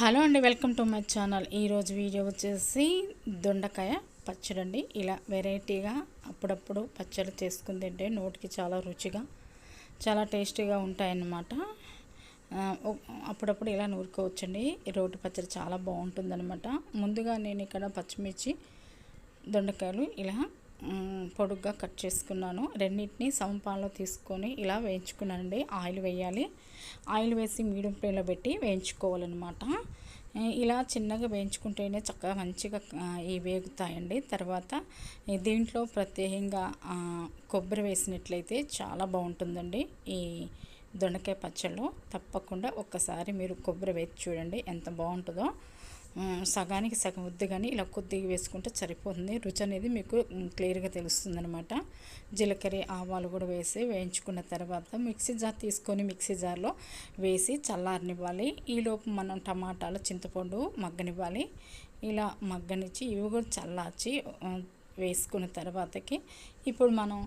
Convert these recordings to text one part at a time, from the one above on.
Hello అండి welcome to my channel. ఈరోజు video వచ్చేసి దొండకాయ పచ్చడి అండి ఇలా వెరైటీగా అప్పుడప్పుడు పచ్చడి చేసుకుని తింటే నోటికి చాలా రుచిగా చాలా టేస్టీగా ఉంటాయన్నమాట. అప్పుడప్పుడు ఇలా నూరుకోవచ్చండి. రోటి పచ్చడి చాలా బాగుంటుందన్నమాట. ముందుగా నేను ఇక్కడ పచ్చిమిర్చి దొండకాయలు ఇలా పొడుగ్గా కట్ చేసుకున్నాను. రెండింటిని సమపాలలో తీసుకొని ఇలా వేయించుకున్నానండి. ఆయిల్ వేయాలి. ఆయిల్ వేసి మీడియం ఫ్లేమ్లో పెట్టి వేయించుకోవాలన్నమాట. ఇలా చిన్నగా వేయించుకుంటేనే చక్కగా మంచిగా వేగుతాయండి. తర్వాత దీంట్లో ప్రత్యేకంగా కొబ్బరి వేసినట్లయితే చాలా బాగుంటుందండి. ఈ దొండకాయ పచ్చళ్ళు తప్పకుండా ఒక్కసారి మీరు కొబ్బరి వేసి చూడండి ఎంత బాగుంటుందో. సగానికి సగం వద్దు కానీ ఇలా కొద్దిగా వేసుకుంటే సరిపోతుంది. రుచి అనేది మీకు క్లియర్గా తెలుస్తుంది అనమాట జీలకర్ర ఆవాలు కూడా వేసి వేయించుకున్న తర్వాత మిక్సీ జార్ తీసుకొని మిక్సీ జార్లో వేసి చల్లారనివ్వాలి. ఈలోపు మనం టమాటాలు చింతపండు మగ్గనివ్వాలి. ఇలా మగ్గనిచ్చి ఇవి కూడా చల్లార్చి వేసుకున్న తర్వాతకి ఇప్పుడు మనం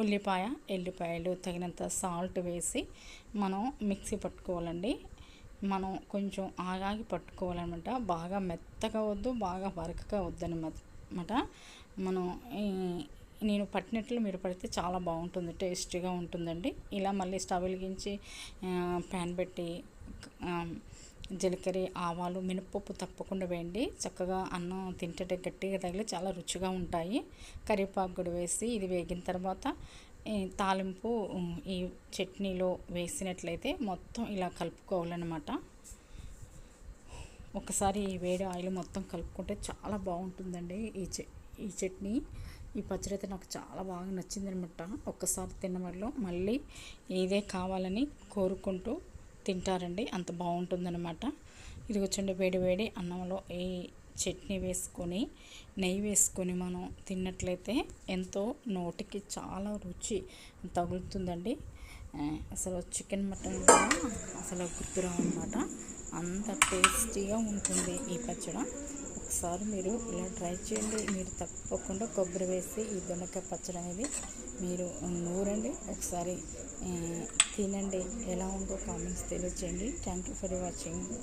ఉల్లిపాయ ఎల్లిపాయలు తగినంత సాల్ట్ వేసి మనం మిక్సీ పట్టుకోవాలండి. మనం కొంచెం ఆగాగి పట్టుకోవాలన్నమాట. బాగా మెత్తగా వద్దు బాగా వరకగా వద్దు అనమాట మనం ఈ- నేను పట్టినట్లు మీరు పడితే చాలా బాగుంటుంది టేస్టీగా ఉంటుందండి. ఇలా మళ్ళీ స్టవ్ వెలిగించి ప్యాన్ పెట్టి జీలకర్ర ఆవాలు మినపప్పు తప్పకుండా వేయండి. చక్కగా అన్నం తింటే గట్టిగా తగిలి చాలా రుచిగా ఉంటాయి. కరివేపాకు కూడా వేసి ఇది వేగిన తర్వాత తాలింపు ఈ చట్నీలో వేసినట్లయితే మొత్తం ఇలా కలుపుకోవాలన్నమాట. ఒకసారి ఈ వేడి ఆయిల్ మొత్తం కలుపుకుంటే చాలా బాగుంటుందండి ఈ ఈ చట్నీ. ఈ పచ్చడి అయితే నాకు చాలా బాగా నచ్చిందనమాట ఒక్కసారి తిన్న మళ్ళీ ఇదే కావాలని కోరుకుంటూ తింటారండి. అంత బాగుంటుందన్నమాట. ఇది వచ్చండి వేడి వేడి అన్నంలో ఈ చట్నీ వేసుకొని నెయ్యి వేసుకొని మనం తిన్నట్లయితే ఎంతో నోటికి చాలా రుచి తగులుతుందండి. అసలు చికెన్ మటన్ కూడా అసలు గుర్తురావన్నమాట అంత టేస్టీగా ఉంటుంది ఈ పచ్చడి. ఒకసారి మీరు ఇలా ట్రై చేయండి. మీరు తప్పకుండా కొబ్బరి వేసి ఈ దొండకాయ పచ్చడి అనేది మీరు నూరండి. ఒకసారి తినండి. ఎలా ఉందో కామెంట్స్ తెలియచేయండి. Thank you for watching